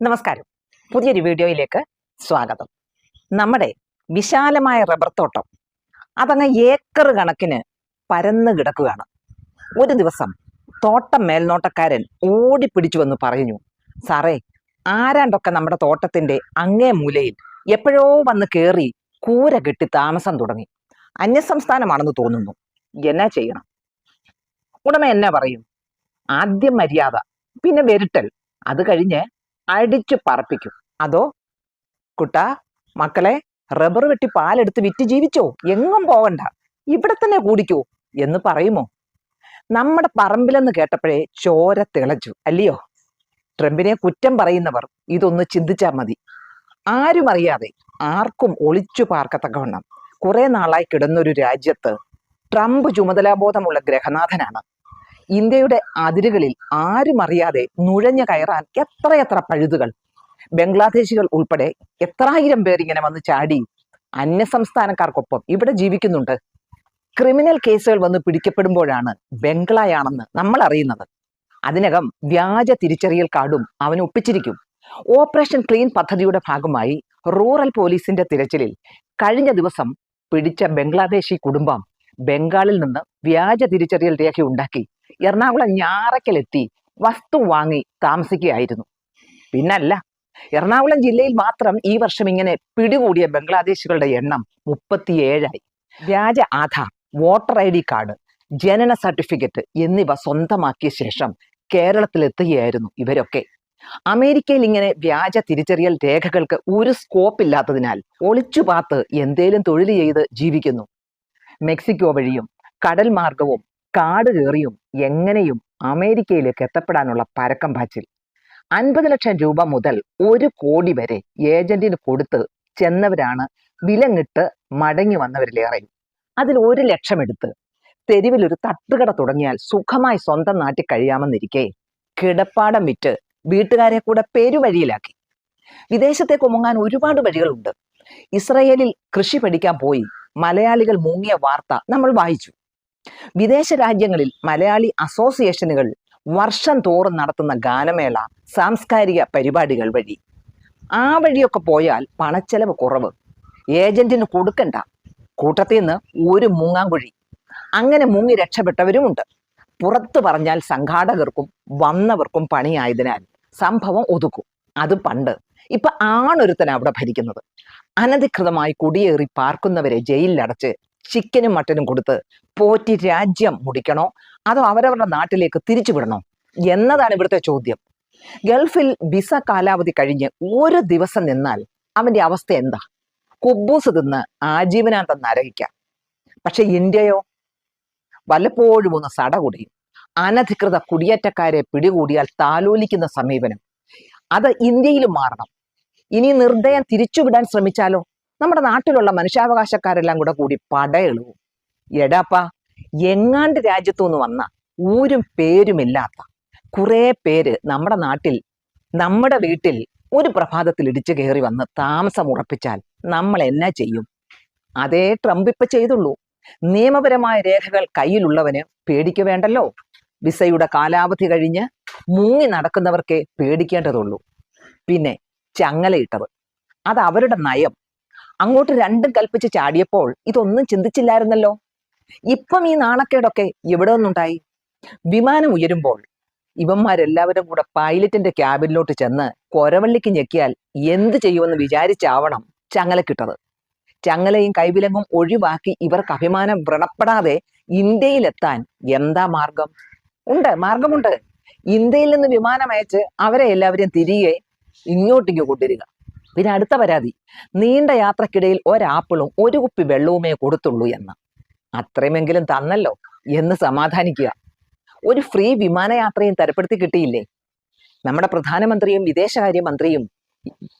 നമസ്കാരം. പുതിയൊരു വീഡിയോയിലേക്ക് സ്വാഗതം. നമ്മുടെ വിശാലമായ റബ്ബർ തോട്ടം അതങ്ങ് ഏക്കർ കണക്കിന് പരന്ന് കിടക്കുകയാണ്. ഒരു ദിവസം തോട്ടം മേൽനോട്ടക്കാരൻ ഓടിപ്പിടിച്ചു വന്ന് പറഞ്ഞു സാറേ ആരാണ്ടൊക്കെ നമ്മുടെ തോട്ടത്തിന്റെ അങ്ങേ മൂലയിൽ എപ്പോഴോ വന്ന് കയറി കൂര കെട്ടി താമസം തുടങ്ങി. അന്യസംസ്ഥാനമാണെന്ന് തോന്നുന്നു. എന്നാ ചെയ്യണം? ഉടമ എന്നാ പറയും? ആദ്യം മര്യാദ പിന്നെ വെരുട്ടൽ അത് കഴിഞ്ഞ് അടിച്ചു പറപ്പിക്കും. അതോ കുട്ട മക്കളെ റബ്ബർ വെട്ടി പാലെടുത്ത് വിറ്റ് ജീവിച്ചോ? എങ്ങും പോകണ്ട ഇവിടെ തന്നെ കൂടിക്കോ എന്ന് പറയുമോ? നമ്മുടെ പറമ്പിലെന്ന് കേട്ടപ്പോഴേ ചോര തിളച്ചു. അല്ലയോ? ട്രംപിനെ കുറ്റം പറയുന്നവർ ഇതൊന്ന് ചിന്തിച്ചാൽ മതി. ആരും അറിയാതെ ആർക്കും ഒളിച്ചു പാർക്കത്തക്കവണ്ണം കുറെ നാളായി കിടന്നൊരു രാജ്യത്ത് ട്രംപ് ചുമതലാബോധമുള്ള ഗ്രഹനാഥനാണ്. ഇന്ത്യയുടെ അതിരുകളിൽ ആരും അറിയാതെ നുഴഞ്ഞു കയറാൻ എത്രയെത്ര പഴുതുകൾ. ബംഗ്ലാദേശികൾ ഉൾപ്പെടെ എത്രായിരം പേർ ഇങ്ങനെ വന്ന് ചാടി. അന്യസംസ്ഥാനക്കാർക്കൊപ്പം ഇവിടെ ജീവിക്കുന്നുണ്ട്. ക്രിമിനൽ കേസുകൾ വന്ന് പിടിക്കപ്പെടുമ്പോഴാണ് ബംഗ്ലായാണെന്ന് നമ്മൾ അറിയുന്നത്. അതിനകം വ്യാജ തിരിച്ചറിയൽ കാർഡും അവൻ ഒപ്പിച്ചിരിക്കും. ഓപ്പറേഷൻ ക്ലീൻ പദ്ധതിയുടെ ഭാഗമായി റൂറൽ പോലീസിന്റെ തിരച്ചിലിൽ കഴിഞ്ഞ ദിവസം പിടിച്ച ബംഗ്ലാദേശി കുടുംബം ബംഗാളിൽ നിന്ന് വ്യാജ തിരിച്ചറിയൽ രേഖ ഉണ്ടാക്കി എറണാകുളം ഞാറക്കലെത്തി വസ്തു വാങ്ങി താമസിക്കുകയായിരുന്നു. പിന്നല്ല എറണാകുളം ജില്ലയിൽ മാത്രം ഈ വർഷം ഇങ്ങനെ പിടികൂടിയ ബംഗ്ലാദേശികളുടെ എണ്ണം മുപ്പത്തിയേഴായി. വ്യാജ Aadhaar voter I D card ജനന സർട്ടിഫിക്കറ്റ് എന്നിവ സ്വന്തമാക്കിയ ശേഷം കേരളത്തിലെത്തുകയായിരുന്നു ഇവരൊക്കെ. അമേരിക്കയിൽ ഇങ്ങനെ വ്യാജ തിരിച്ചറിയൽ രേഖകൾക്ക് ഒരു സ്കോപ്പ് ഇല്ലാത്തതിനാൽ ഒളിച്ചുപാത്ത് എന്തേലും തൊഴിൽ ചെയ്ത് ജീവിക്കുന്നു. മെക്സിക്കോ വഴിയും കടൽ മാർഗവും കാട് കയറിയും എങ്ങനെയും അമേരിക്കയിലേക്ക് എത്തപ്പെടാനുള്ള പരക്കം പാച്ചിൽ. അൻപത് ലക്ഷം രൂപ മുതൽ ഒരു കോടി വരെ ഏജന്റിന് കൊടുത്ത് ചെന്നവരാണ് വിലങ്ങിട്ട് മടങ്ങി വന്നവരിലേറെയും അതിൽ ഒരു ലക്ഷം എടുത്ത് തെരുവിൽ ഒരു തട്ടുകട തുടങ്ങിയാൽ സുഖമായി സ്വന്തം നാട്ടിൽ കഴിയാമെന്നിരിക്കെ കിടപ്പാടം വിറ്റ് വീട്ടുകാരെ കൂടെ പെരുവഴിയിലാക്കി. വിദേശത്തേക്ക് മുങ്ങാൻ ഒരുപാട് വഴികളുണ്ട്. ഇസ്രയേലിൽ കൃഷി പഠിക്കാൻ പോയി മലയാളികൾ മുങ്ങിയ വാർത്ത നമ്മൾ വായിച്ചു. വിദേശ രാജ്യങ്ങളിൽ മലയാളി അസോസിയേഷനുകൾ വർഷം തോറും നടത്തുന്ന ഗാനമേള സാംസ്കാരിക പരിപാടികൾ വഴി. ആ വഴിയൊക്കെ പോയാൽ പണച്ചെലവ് കുറവ്. ഏജന്റിന് കൊടുക്കണ്ട. കൂട്ടത്തിൽ നിന്ന് ഒരു മുങ്ങാങ്കുഴി അങ്ങനെ മുങ്ങി രക്ഷപ്പെട്ടവരുമുണ്ട്. പുറത്തു പറഞ്ഞാൽ സംഘാടകർക്കും വന്നവർക്കും പണിയായതിനാൽ സംഭവം ഒതുക്കും. അത് പണ്ട്. ഇപ്പൊ ആണൊരുത്തൻ അവിടെ ഭരിക്കുന്നത്. അനധികൃതമായി കുടിയേറി പാർക്കുന്നവരെ ജയിലിലടച്ച് ചിക്കനും മട്ടനും കൊടുത്ത് പോറ്റി രാജ്യം മുടിക്കണോ? അതോ അവരവരുടെ നാട്ടിലേക്ക് തിരിച്ചു വിടണോ? എന്നതാണ് ഇവിടുത്തെ ചോദ്യം. ഗൾഫിൽ വിസ കാലാവധി കഴിഞ്ഞ് ഒരു ദിവസം നിന്നാൽ അവന്റെ അവസ്ഥ എന്താ? കുബൂസ് തിന്ന് ആജീവനാന്തം നരകിക്കാം. പക്ഷെ ഇന്ത്യയോ? വല്ലപ്പോഴും ഒന്ന് സട കുടിയും. അനധികൃത കുടിയേറ്റക്കാരെ പിടികൂടിയാൽ താലോലിക്കുന്ന സമീപനം. അത് ഇന്ത്യയിലും മാറണം. ഇനി നിർദ്ദയം തിരിച്ചുവിടാൻ ശ്രമിച്ചാലോ? നമ്മുടെ നാട്ടിലുള്ള മനുഷ്യാവകാശക്കാരെല്ലാം കൂടെ കൂടി പടയെളുവും എടാപ്പാ എങ്ങാണ്ട് രാജ്യത്തു നിന്ന് വന്ന ഊരും പേരുമില്ലാത്ത കുറേ പേര് നമ്മുടെ നാട്ടിൽ നമ്മുടെ വീട്ടിൽ ഒരു പ്രഭാതത്തിൽ ഇടിച്ചു കയറി വന്ന് താമസം ഉറപ്പിച്ചാൽ നമ്മൾ എന്നാ ചെയ്യും? അതേ ട്രംപ് ഇപ്പൊ ചെയ്തുള്ളൂ. നിയമപരമായ രേഖകൾ കയ്യിലുള്ളവന് പേടിക്ക വേണ്ടല്ലോ. വിസയുടെ കാലാവധി കഴിഞ്ഞ് മുങ്ങി നടക്കുന്നവർക്കേ പേടിക്കേണ്ടതുള്ളൂ. പിന്നെ ചങ്ങലയിട്ടത് അത് അവരുടെ നയം. അങ്ങോട്ട് രണ്ടും കൽപ്പിച്ച് ചാടിയപ്പോൾ ഇതൊന്നും ചിന്തിച്ചില്ലായിരുന്നല്ലോ. ഇപ്പം ഈ നാണക്കേടൊക്കെ എവിടെ നിന്നുണ്ടായി? വിമാനം ഉയരുമ്പോൾ ഇവന്മാരെല്ലാവരും കൂടെ പൈലറ്റിന്റെ ക്യാബിനിലോട്ട് ചെന്ന് കൊരവള്ളിക്ക് ഞെക്കിയാൽ എന്ത് ചെയ്യുമെന്ന് വിചാരിച്ചാവണം ചങ്ങലക്കിട്ടത്. ചങ്ങലയും കൈവിലങ്ങും ഒഴിവാക്കി ഇവർക്ക് അഭിമാനം വ്രണപ്പെടാതെ ഇന്ത്യയിലെത്താൻ എന്താ മാർഗം? ഉണ്ട് മാർഗമുണ്ട്. ഇന്ത്യയിൽ നിന്ന് വിമാനം അയച്ച് അവരെ എല്ലാവരെയും തിരികെ ഇങ്ങോട്ടേക്ക് കൊണ്ടുവരിക. പിന്നെ അടുത്ത പരാതി. നീണ്ട യാത്രക്കിടയിൽ ഒരാപ്പിളും ഒരു കുപ്പി വെള്ളവുമേ കൊടുത്തുള്ളൂ എന്ന്. അത്രയുമെങ്കിലും തന്നല്ലോ എന്ന് സമാധാനിക്കുക. ഒരു ഫ്രീ വിമാനയാത്രയും തരപ്പെടുത്തി കിട്ടിയില്ലേ? നമ്മുടെ പ്രധാനമന്ത്രിയും വിദേശകാര്യമന്ത്രിയും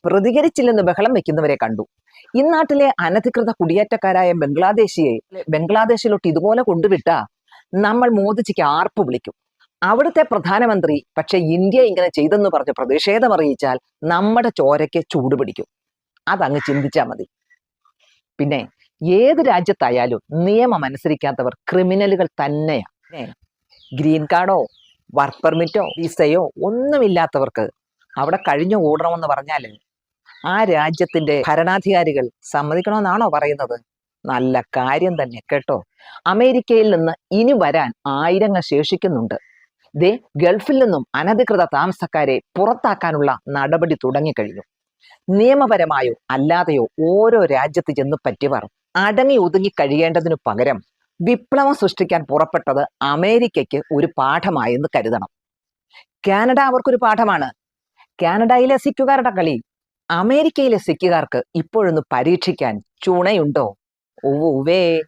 പ്രതികരിച്ചില്ലെന്ന് ബഹളം വെക്കുന്നവരെ കണ്ടു. ഇന്നാട്ടിലെ അനധികൃത കുടിയേറ്റക്കാരായ ബംഗ്ലാദേശിയെ ബംഗ്ലാദേശിലോട്ട് ഇതുപോലെ കൊണ്ടുവിട്ട നമ്മൾ മോദിജിക്ക് ആർപ്പ് വിളിക്കും. അവിടുത്തെ പ്രധാനമന്ത്രി പക്ഷെ ഇന്ത്യ ഇങ്ങനെ ചെയ്തെന്ന് പറഞ്ഞ് പ്രതിഷേധം അറിയിച്ചാൽ നമ്മുടെ ചോരയ്ക്ക് ചൂട് പിടിക്കും. അതങ്ങ് ചിന്തിച്ചാൽ മതി. പിന്നെ ഏത് രാജ്യത്തായാലും നിയമം അനുസരിക്കാത്തവർ ക്രിമിനലുകൾ തന്നെയാണ് ഗ്രീൻ കാർഡോ വർക്ക് പെർമിറ്റോ വിസയോ ഒന്നുമില്ലാത്തവർക്ക് അവിടെ കഴിഞ്ഞു കൂടണമെന്ന് പറഞ്ഞാൽ ആ രാജ്യത്തിന്റെ ഭരണാധികാരികൾ സമ്മതിക്കണമെന്നാണോ പറയുന്നത്? നല്ല കാര്യം തന്നെ കേട്ടോ. അമേരിക്കയിൽ നിന്ന് ഇനി വരാൻ ആയിരങ്ങൾ ശേഷിക്കുന്നുണ്ട്. ദേ ഗൾഫിൽ നിന്നും അനധികൃത താമസക്കാരെ പുറത്താക്കാനുള്ള നടപടി തുടങ്ങിക്കഴിഞ്ഞു. നിയമപരമായോ അല്ലാതെയോ ഓരോ രാജ്യത്ത് ചെന്ന് പറ്റിയവർ അടങ്ങി ഒതുങ്ങി കഴിയേണ്ടതിനു പകരം വിപ്ലവം സൃഷ്ടിക്കാൻ പുറപ്പെട്ടത് അമേരിക്കയ്ക്ക് ഒരു പാഠമായെന്ന് കരുതണം. കാനഡ അവർക്കൊരു പാഠമാണ്. കാനഡയിലെ സിക്കുകാരുടെ കളി അമേരിക്കയിലെ സിക്കുകാർക്ക് ഇപ്പോഴൊന്ന് പരീക്ഷിക്കാൻ ചുണയുണ്ടോ? ഉവ്വേ.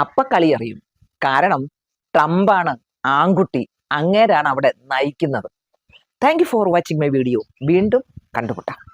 അപ്പ കളി അറിയും. കാരണം ട്രംപാണ് ആൺകുട്ടി അങ്ങേരാണ് അവിടെ നയിക്കുന്നത്. Thank you for watching my video വീണ്ടും കണ്ടുമുട്ടാം.